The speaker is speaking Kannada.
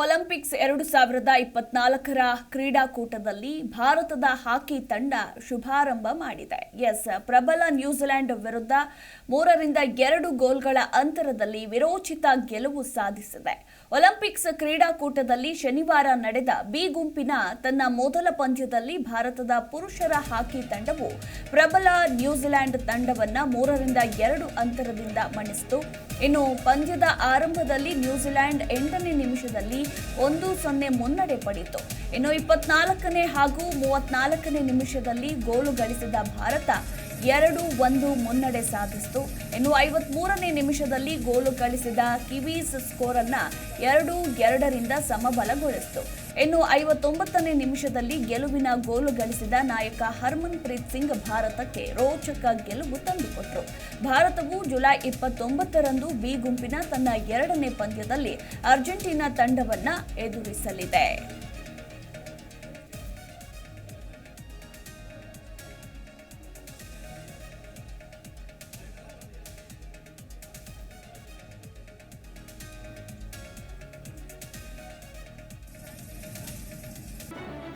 ಒಲಿಂಪಿಕ್ಸ್ ಎರಡು ಸಾವಿರದ ಇಪ್ಪತ್ನಾಲ್ಕರ ಕ್ರೀಡಾಕೂಟದಲ್ಲಿ ಭಾರತದ ಹಾಕಿ ತಂಡ ಶುಭಾರಂಭ ಮಾಡಿದೆ. ಎಸ್, ಪ್ರಬಲ ನ್ಯೂಜಿಲೆಂಡ್ ವಿರುದ್ಧ ಮೂರರಿಂದ ಎರಡು ಗೋಲ್ಗಳ ಅಂತರದಲ್ಲಿ ವಿರೋಚಿತ ಗೆಲುವು ಸಾಧಿಸಿದೆ. ಒಲಿಂಪಿಕ್ಸ್ ಕ್ರೀಡಾಕೂಟದಲ್ಲಿ ಶನಿವಾರ ನಡೆದ ಬಿ ಗುಂಪಿನ ತನ್ನ ಮೊದಲ ಪಂದ್ಯದಲ್ಲಿ ಭಾರತದ ಪುರುಷರ ಹಾಕಿ ತಂಡವು ಪ್ರಬಲ ನ್ಯೂಜಿಲೆಂಡ್ ತಂಡವನ್ನು ಮೂರರಿಂದ ಎರಡು ಅಂತರದಿಂದ ಮಣಿಸಿತು. ಇನ್ನು ಪಂದ್ಯದ ಆರಂಭದಲ್ಲಿ ನ್ಯೂಜಿಲೆಂಡ್ ಎಂಟನೇ ನಿಮಿಷದಲ್ಲಿ ಒಂದು ಸೊನ್ನೆ ಮುನ್ನಡೆ ಪಡೆಯಿತು ಇನ್ನು ಇಪ್ಪತ್ನಾಲ್ಕನೇ ಹಾಗೂ ಮೂವತ್ನಾಲ್ಕನೇ ನಿಮಿಷದಲ್ಲಿ ಗೋಲು ಗಳಿಸಿದ ಭಾರತ ಎರಡು ಒಂದು ಮುನ್ನಡೆ ಸಾಧಿಸಿತು. ಇನ್ನು ಐವತ್ಮೂರನೇ ನಿಮಿಷದಲ್ಲಿ ಗೋಲು ಗಳಿಸಿದ ಕಿವೀಸ್ ಸ್ಕೋರ್ ಅನ್ನ ಎರಡು ಎರಡರಿಂದ ಸಮಬಲಗೊಳಿಸಿತು. ಇನ್ನು ಐವತ್ತೊಂಬತ್ತನೇ ನಿಮಿಷದಲ್ಲಿ ಗೆಲುವಿನ ಗೋಲು ಗಳಿಸಿದ ನಾಯಕ ಹರ್ಮನ್ ಪ್ರೀತ್ ಸಿಂಗ್ ಭಾರತಕ್ಕೆ ರೋಚಕ ಗೆಲುವು ತಂದುಕೊಟ್ಟರು ಭಾರತವು ಜುಲೈ ಇಪ್ಪತ್ತೊಂಬತ್ತರಂದು ಬಿ ಗುಂಪಿನ ತನ್ನ ಎರಡನೇ ಪಂದ್ಯದಲ್ಲಿ ಅರ್ಜೆಂಟೀನಾ ತಂಡವನ್ನ ಎದುರಿಸಲಿದೆ.